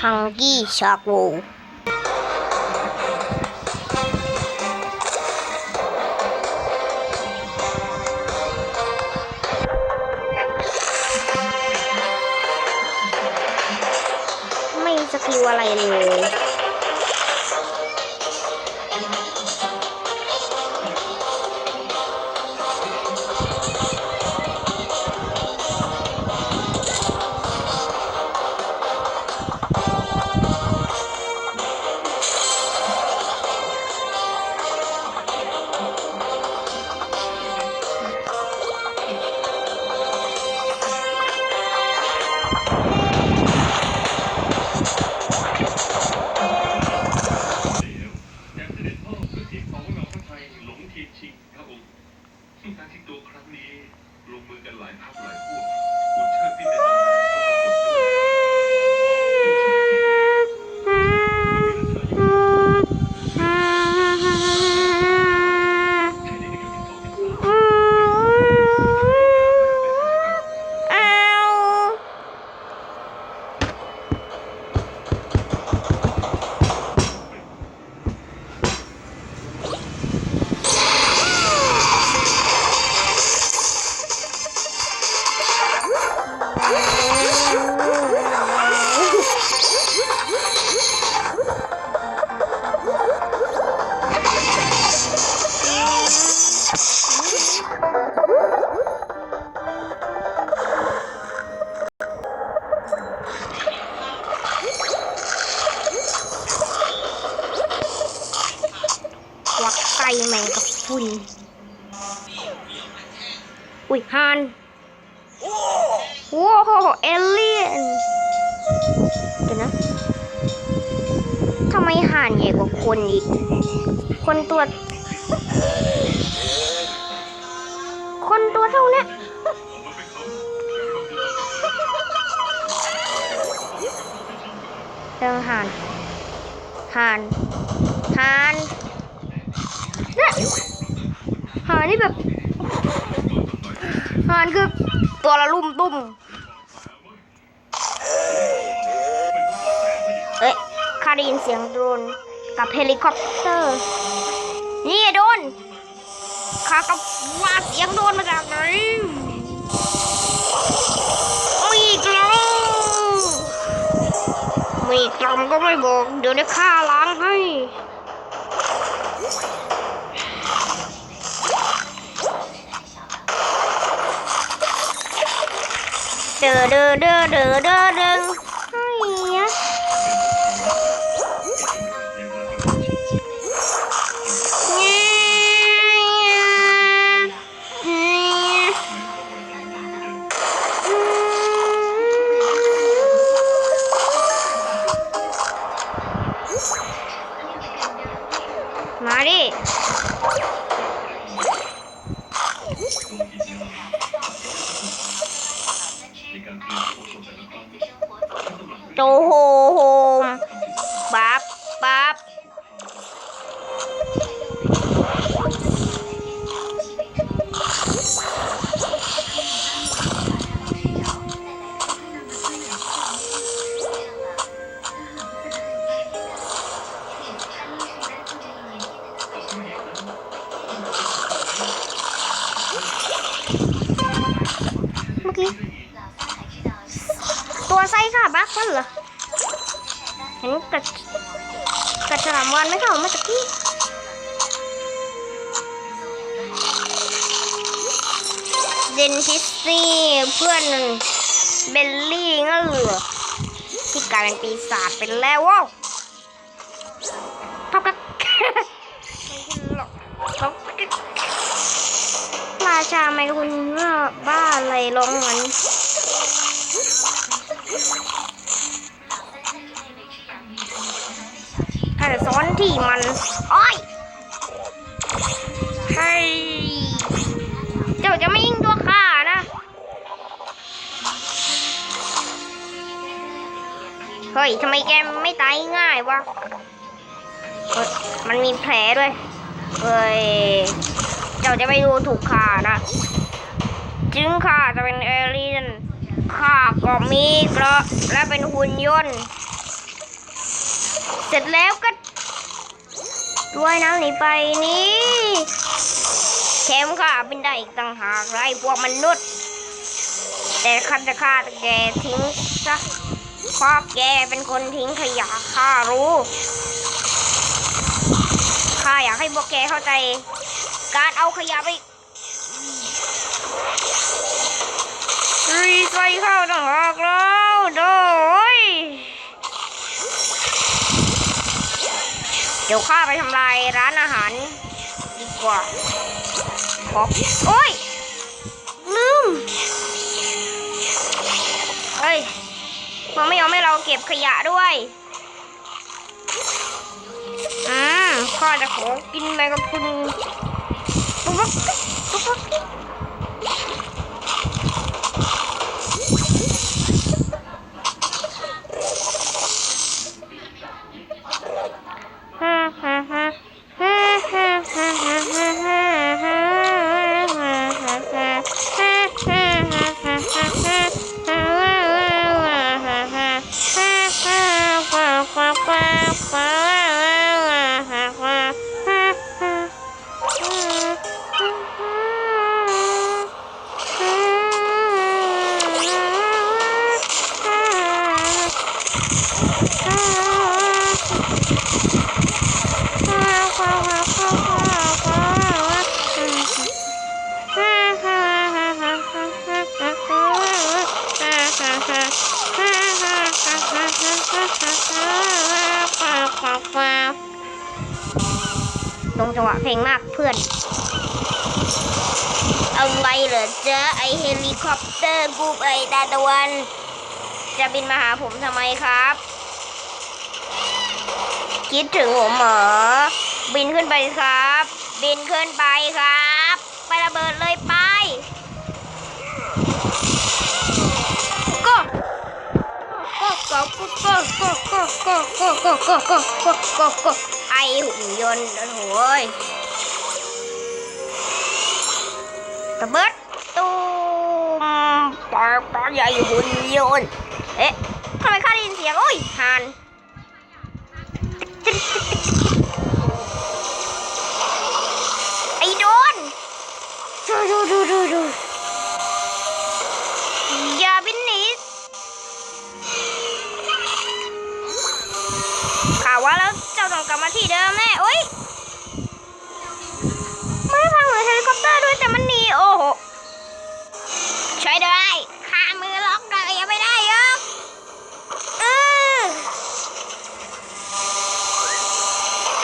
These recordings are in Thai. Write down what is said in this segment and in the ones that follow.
ฮังกี้ชาโวไม่สกิลอะไรเลย ควักไส้แมงกับพุนอุ้ยฮานโว้โหเอเลี่ยนเดี๋ยวนะทำไมห่านใหญ่กว่าคนอีก คนตัว คนตัวเท่านี้เรื่องห่านห่านห่านเนี่ยห่านนี่แบบหานคือตัวละลุ่มตุ้มเอ้ยข้าได้ยินเสียงโดรนกับเฮลิคอปเตอร์ นี่โดนข้าก็ว่าเสียงโดนมาจากไหนมีกลัมมีกลัมก็ไม่บอก เดี๋ยวได้ข้าล้างให้ เด้อเด้อเด้อเกระกระฉลามวันไหมคะเมื่อกี้เดนทิสซี่เพื่อนเบลลี่งั้นเหรอที่กลายเป็นปีศาจไปแล้วว้าวพับกักพับกักราชาไมคุณว่าบ้าอะไรร้องงั้น ซ้อนที่มันอ้อยเฮ้ยเจ้าจะไม่ยิงตัวข้านะ เฮ้ยทำไมแกไม่ตายง่ายวะเฮ้ยมันมีแผลด้วย เฮ้ย เจ้าจะไม่ดูถูกข้านะ จึงข้าจะเป็นเอเลียนข้าก็มีเกราะและเป็นหุ่นยนต์ เสร็จแล้วก็ ด้วยน้ำหนีไปนี่แถมข้าบินได้อีกต่างหากไรพวกมนุษย์ แต่ข้าจะฆ่าแกทิ้งซะเพราะแกเป็นคนทิ้งขยะข้ารู้ข้าอยากให้พวกแกเข้าใจ การเอาขยะไปรีไซเคิลต่างหากแล้วโดยเดี๋ยวข้าไปทำลายร้านอาหารดีกว่าขอโอ้ย ลืม เฮ้ยมันไม่ยอมให้เราเก็บขยะด้วยอืมข้าจะขอกินแมงกะพรุนปุ๊บ จังหวะเพลงมากเพื่อนอะไรเหรอเจ๊ะไอเฮลิคอปเตอร์กูไอตาตะวัน จะบินมาหาผมทำไมครับ คิดถึงผมเหรอ บินขึ้นไปครับ บินขึ้นไปครับ ไประเบิดเลยไปก็ก็ก็ก็ก็ก็ก็ก็ก็ก็ก็ก็ก็ก็ไอ หุ่นยนต์โอ้โหระเบิดตูมปาปาใหญ่หุ่นยนต์เอ๊ะทำไมข้าได้ยินเสียงโอ้ยหาน กลับมาที่เดิมแน่โอ้ยไม่ได้พังเหมือนเฮลิคอปเตอร์ด้วยแต่มันหนีโอ้โหใช้ได้ขามือล็อกเลยยังไม่ได้ยกเออ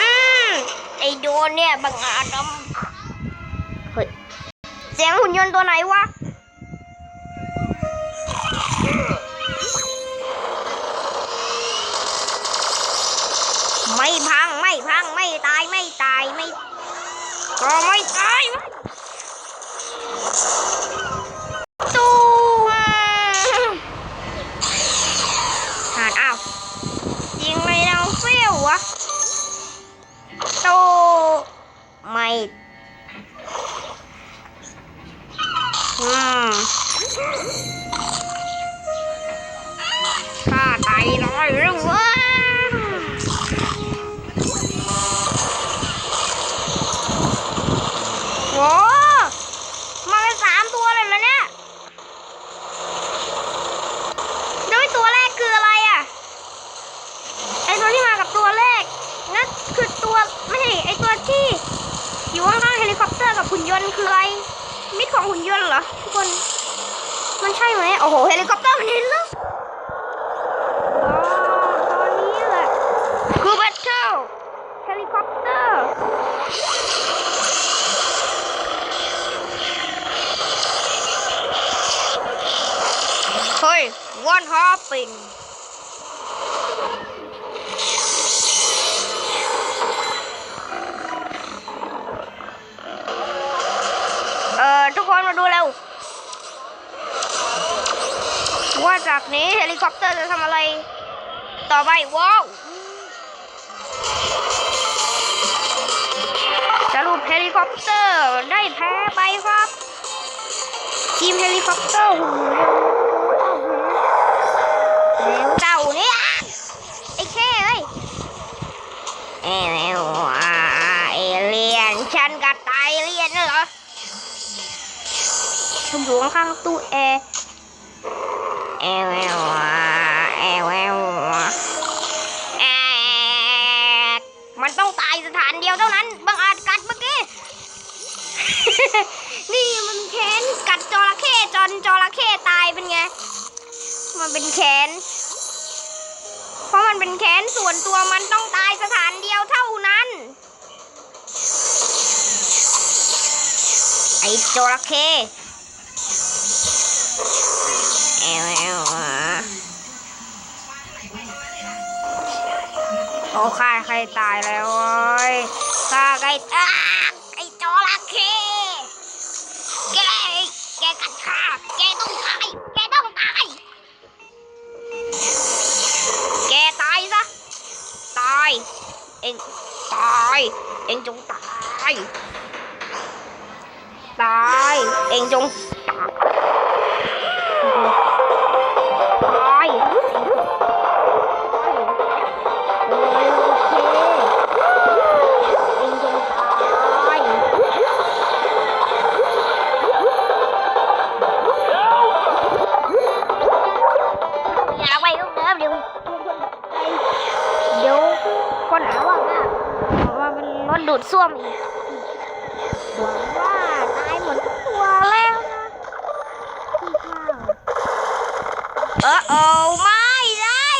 อืมไอโดนเนี่ยบังอาจำเฮ้ยเสียงหุ่นยนต์ตัวไหนวะ ก็ไม่ตายวะตูมหานอ้าวยิงไม่ดังเฟี้ยววะโตไม่อืมข้าตายร้อยหรือวะโว้มาเป็นสามตัวเลยนะเนี่ยแล้วไอ้ตัวแรกคืออะไรอะ ไอตัวที่มากับตัวแรกนั่นคือตัวไม่ใช่ไอตัวที่ อยู่ข้างๆเฮลิคอปเตอร์กับหุ่นยนต์คืออะไร มิดของหุ่นยนต์เหรอทุกคน มัน ใช่ไหมโอ้โหเฮลิคอปเตอร์มันเห็นแล้วอ๋อตอนนี้แหละคือแบทเทิลเฮลิคอปเตอร์เฮ้ยวันฮอปปิง คอปเตอร์จะทำอะไร ต่อไปว้าวสรุปเฮลิคอปเตอร์ได้แพ้ไปครับ ทีมเฮลิคอปเตอร์เจ้าเนี่ยไอแค่เลยเอเเลียนฉันกัตายเลียนเหรอฉันอข้างตู้แอร์เอเเดียวเท่านั้นบังอาจกัดเมื่อกี้ นี่มันแค้นกัดจระเข้จนจระเข้ตายเป็นไง มันเป็นแค้นเพราะมันเป็นแค้นส่วนตัวมันต้องตายสถานเดียวเท่านั้น ไอ้จระเข้เอวเอวอะโอ้ฆ่าใครตายแล้วเว้ย ฆ่าใครอ้าไอ้จระเข้แกแกกัดข้าแกต้องตายแกต้องตายแกตายซะตายเองตายเองจงตายตายเองจงตาย ดูดซ่วมอีก